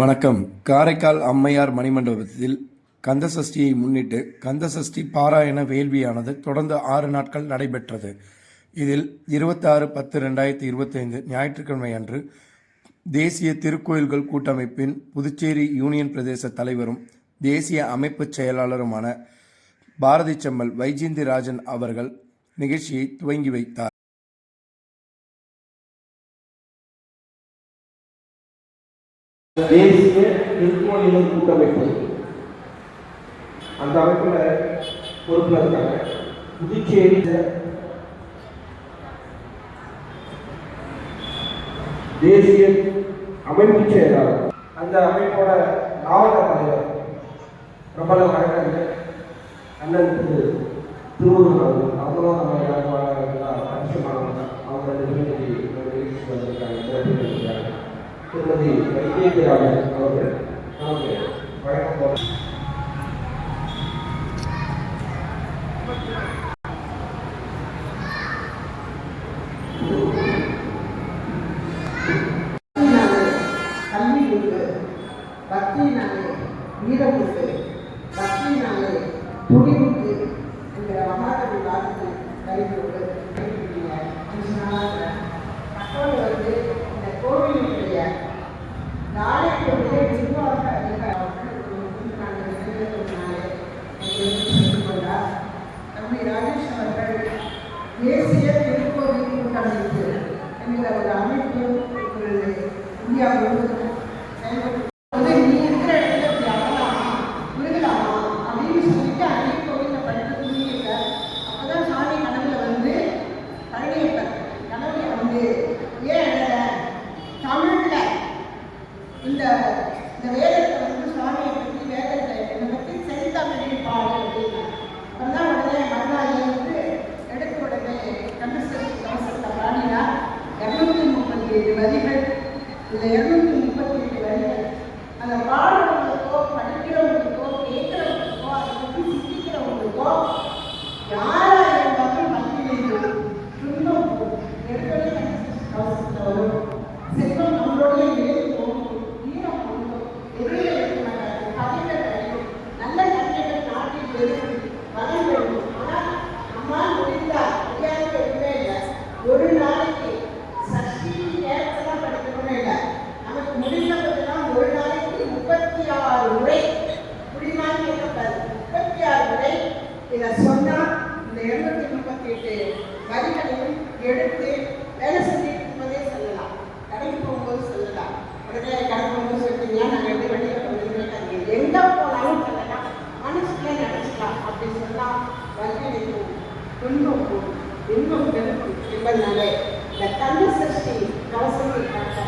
வணக்கம். காரைக்கால் அம்மையார் மணிமண்டபத்தில் கந்தசஷ்டியை முன்னிட்டு கந்தசஷ்டி பாராயண வேள்வியானது தொடர்ந்து ஆறு நாட்கள் நடைபெற்றது. இதில் இருபத்தாறு பத்து ரெண்டாயிரத்தி இருபத்தைந்து ஞாயிற்றுக்கிழமை அன்று தேசிய திருக்கோயில்கள் கூட்டமைப்பின் புதுச்சேரி யூனியன் பிரதேச தலைவரும் தேசிய அமைப்புச் செயலாளருமான பாரதி செம்மல் வைஜயந்திராஜன் அவர்கள் நிகழ்ச்சியை துவங்கி வைத்தார். தேசிய திருக்கோயில்கள் கூட்டமைப்பு. அந்த அமைப்புல பொறுப்புல இருக்காங்க. புதுச்சேரி தேசிய அமைப்பு செயலாளர். அந்த அமைப்போட மாவட்ட தலைவர் பிரபல வழக்கறிஞர் அண்ணன் திரு திருவள்ளுவர் அவர்கள். அவங்களும் நம்ம திருமதி வைத்தியராஜன் அவர்கள் நமக்கு வழக்கம் போல. கல்வி உண்டு வீரம் உண்டு என்கிற மகாகவி வார்த்தை கைவிட்டு வந்து இந்த கோவிலுடைய நாளைக்குரிய நிர்வாக அதிகாரிகள் நாங்கள் நிறைவேற்றினாலே கொண்டார் நம்மை ராஜேஷ் அவர்கள் தேசிய திருக்கோவில் கூட்டமைப்பு என்கிற ஒரு அமைப்பு இந்தியா முழுவதும் இந்த இந்த வேதத்தை வந்து சுவாமியை பற்றி வேதத்தை என்னை பற்றி செந்தமிழில் பாடு அப்படின்னா அப்புறம் உடனே மறுநாள் வந்து எடுத்த உடனே கந்தசரி கவசத்தை பாடினா இரநூத்தி முப்பத்தி ஏழு வரிகள் இந்த இரநூத்தி இதை சொன்னால் இந்த இருநூத்தி முப்பத்தி எட்டு வரிகளையும் எடுத்து வேலை செஞ்சுட்டு இருக்கும்போதே சொல்லலாம். கடைக்கு போகும்போது சொல்லலாம். உடனே கடைக்கு போகும்போது சொல்லிட்டீங்கன்னா நாங்கள் எப்படி வண்டியில் போகிறீங்க எங்கே போனாலும் சொல்லலாம். மனசுக்குள்ளே நினச்சிக்கலாம். அப்படி சொன்னால் வரிகளையும் துன்பம் போகும் இன்பம் பெருக்கும் என்பதனாலே இந்த கந்த சஷ்டி கவசத்தை காட்ட